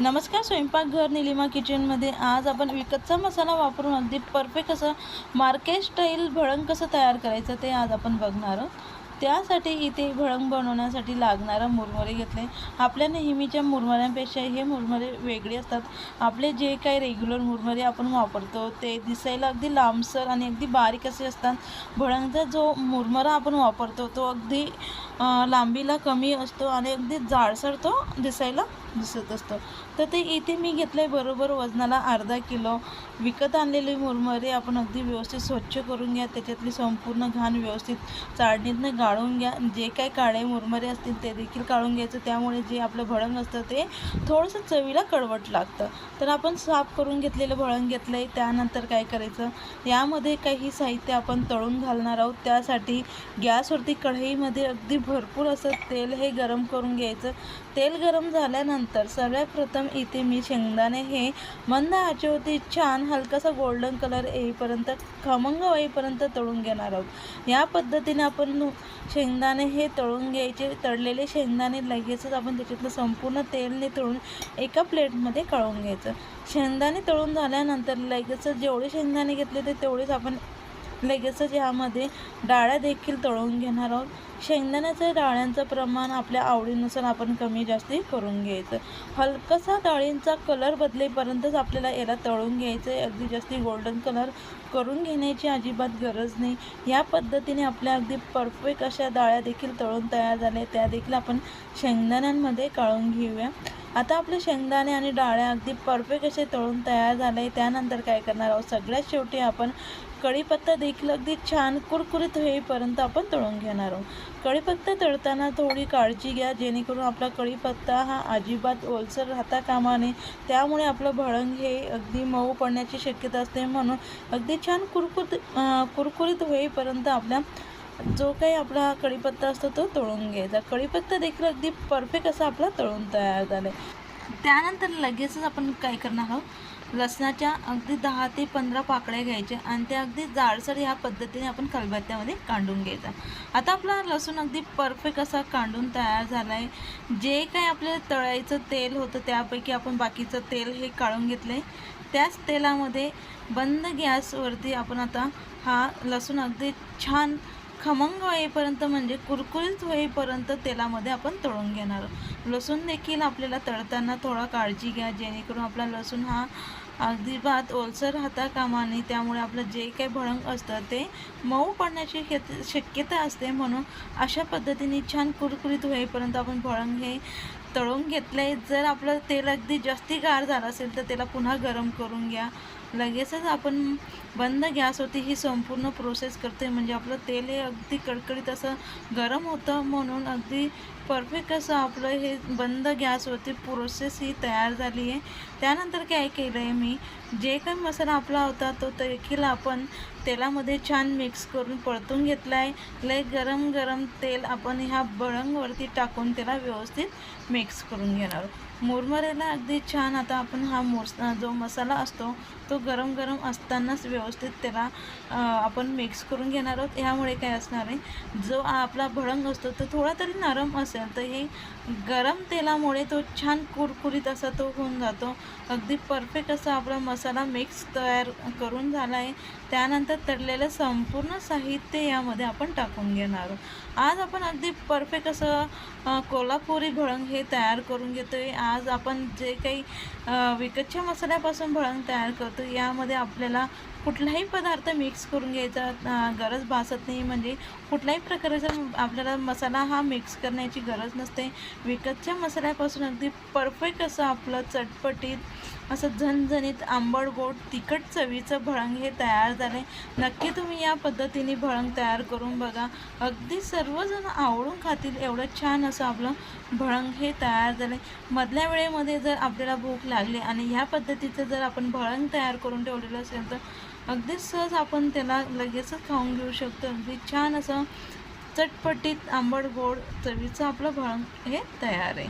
नमस्कार स्वयंपाकघर निलिमा किचनमध्ये आज आपण विकतचा मसाला वापरून अगदी परफेक्ट असं मार्केट स्टाईल भळंग कसं तयार करायचं ते आज आपण बघणार आहोत. त्यासाठी इथे भळंग बनवण्यासाठी लागणारं मुरमुरे घेतले. आपल्या नेहमीच्या मुरमऱ्यांपेक्षा हे मुरमुरे वेगळे असतात. आपले जे काही रेग्युलर मुरमुरे आपण वापरतो ते दिसायला अगदी लांबसर आणि अगदी बारीक असे असतात. भळंगचा जो मुरमुरा आपण वापरतो तो अगदी लांबीला कमी असतो आणि अगदी जाडसर तो दिसायला दिसत असतो. तर ते इथे मी घेतलं आहे बरोबर वजनाला अर्धा किलो. विकत आणलेले मुरमुरे आपण अगदी व्यवस्थित स्वच्छ करून घ्या त्याच्यातली संपूर्ण घाण व्यवस्थित चाळणीतनं गाळून घ्या. जे काही काळे मुरमुरे असतील ते देखील काढून घ्यायचं. त्यामुळे जे आपलं भळंग असतं ते थोडंसं चवीला कडवट लागतं. तर आपण साफ करून घेतलेलं भळंग घेतलं आहे त्यानंतर काय करायचं? यामध्ये काही साहित्य आपण तळून घालणार आहोत. त्यासाठी गॅसवरती कढईमध्ये अगदी भरपूर असं तेल हे गरम करून घ्यायचं. तेल गरम झाल्यानंतर सगळ्यात प्रथम इथे मी शेंगदाणे हे मंद आचेवरती छान हलकासा गोल्डन कलर येईपर्यंत खमंग होईपर्यंत तळून घेणार आहोत. या पद्धतीने आपण शेंगदाणे हे तळून घ्यायचे तळलेले शेंगदाणे लगेचच आपण त्याच्यातलं संपूर्ण तेलने तळून एका प्लेटमध्ये काढून घ्यायचं. शेंगदाणे तळून झाल्यानंतर लगेचच जेवढे शेंगदाणे घेतले ते तेवढेच आपण लगेचच ह्यामध्ये डाळ्या देखील तळून घेणार आहोत. शेंगदाण्याचं डाळ्यांचं प्रमाण आपल्या आवडीनुसार आपण कमी जास्ती करून घ्यायचं. हलकासा डाळींचा कलर बदलेपर्यंतच आपल्याला याला तळून घ्यायचं आहे. अगदी जास्ती गोल्डन कलर करून घेण्याची अजिबात गरज नाही. या पद्धतीने आपल्या अगदी परफेक्ट अशा डाळ्या देखील तळून तयार झाल्या त्या देखील आपण शेंगदाण्यांमध्ये काढून घेऊया. आता आपले शेंगदाणे आणि डाळ्या अगदी परफेक्ट असे तळून तयार झाले त्यानंतर काय करणार आहोत? सगळ्यात शेवटी आपण कढीपत्ता देखील अगदी छान कुरकुरीत होईपर्यंत आपण तळून घेणार आहोत. कढीपत्ता तळताना थोडी काळजी घ्या जेणेकरून आपला कढीपत्ता हा अजिबात ओलसर राहता कामा नये. त्यामुळे आपलं भळंग हे अगदी मऊ पडण्याची शक्यता असते. म्हणून अगदी छान कुरकुरीत कुरकुरीत होईपर्यंत आपल्या जो काही आपला कढीपत्ता असतो तो तळून घ्यायचा. कढीपत्ता देखील अगदी परफेक्ट असा आपला तळून तयार झाला आहे त्यानंतर लगेचच आपण काय करणार आहोत? लसणाच्या अगदी दहा ते पंधरा पाकळ्या घ्यायच्या आणि त्या अगदी जाडसर ह्या पद्धतीने आपण खलबत्त्यामध्ये कांडून घ्यायचा. आता आपला लसूण अगदी परफेक्ट असा कांडून तयार झाला आहे जे काही आपल्याला तळायचं तेल होतं त्यापैकी आपण बाकीचं तेल हे काढून घेतलं आहे त्याच तेलामध्ये बंद गॅसवरती आपण आता हा लसूण अगदी छान खमंग होईपर्यंत म्हणजे कुरकुरीत होईपर्यंत तेलामध्ये आपण तळून घेणार. लसूण देखील आपल्याला तळताना थोडा काळजी घ्या जेणेकरून आपला लसूण हा अगदीबात ओलसर राहता कामा नये. त्यामुळे आपलं जे काही भळंग असतं ते मऊ पडण्याची शक्यता असते म्हणून अशा पद्धतीने छान कुरकुरीत होईपर्यंत आपण भळंग हे तळून घेतलं. आहे जर आपलं तेल अगदी जास्ती गार झालं असेल तर त्याला पुन्हा गरम करून घ्या. लगेचच आपण बंद गॅसवरती ही संपूर्ण प्रोसेस करते म्हणजे आपलं तेल हे अगदी कडकडीत असं गरम होतं म्हणून अगदी परफेक्ट असं आपलं हे बंद गॅसवरती प्रोसेस ही तयार झाली आहे. त्यानंतर काय केलं आहे मी जे काही मसाला आपला होता तो देखील आपण तेलामध्ये छान मिक्स करून परतून घेतला आहे लय गरम गरम तेल आपण ह्या बळंगवरती टाकून त्याला व्यवस्थित मिक्स करून घेणार मुरमऱ्याला अगदी छान. आता आपण हा मोस जो मसाला असतो तो गरम गरम असतानाच व्यवस्थित त्याला आपण मिक्स करून घेणार आहोत. ह्यामुळे काय असणार आहे जो आपला भळंग असतो तो थोडा तरी नरम असेल तर हे गरम तेलामुळे तो छान कुरकुरीत असा तो होऊन जातो. अगदी परफेक्ट असा आपला मसाला मिक्स तयार करून झाला आहे. त्यानंतर तळलेलं संपूर्ण साहित्य यामध्ये आपण टाकून घेणार आहोत. आज आपण अगदी परफेक्ट असं कोल्हापुरी भळंग हे तयार करून घेतो आहे आज आपण जे काही विकतच्या मसाल्यापासून भळंग तयार करतो यामध्ये आपल्याला कुठलाही पदार्थ मिक्स करून घ्यायचा गरज भासत नाही. म्हणजे कुठल्याही प्रकारचा आपल्याला मसाला हा मिक्स करण्याची गरज नसते. विकतच्या मसाल्यापासून अगदी परफेक्ट असं आपलं चटपटीत असं झणझणीत आंबड गोड तिखट चवीचं भळंग हे तयार झाले. नक्की तुम्ही या पद्धतीने भळंग तयार करून बघा. अगदी सर्वजण आवडून खातील एवढं छान असं आपलं भळंग हे तयार झाले. मधल्या वेळेमध्ये जर आपल्याला भूक लागली आणि ह्या पद्धतीचं जर आपण भळंग तयार करून ठेवलेलं असेल तर अगदी सहज आपण त्याला लगेचच खाऊन घेऊ शकतो. अगदी छान असं चटपटीत आंबट गोड चवीचं आपलं भळंग हे तयार आहे.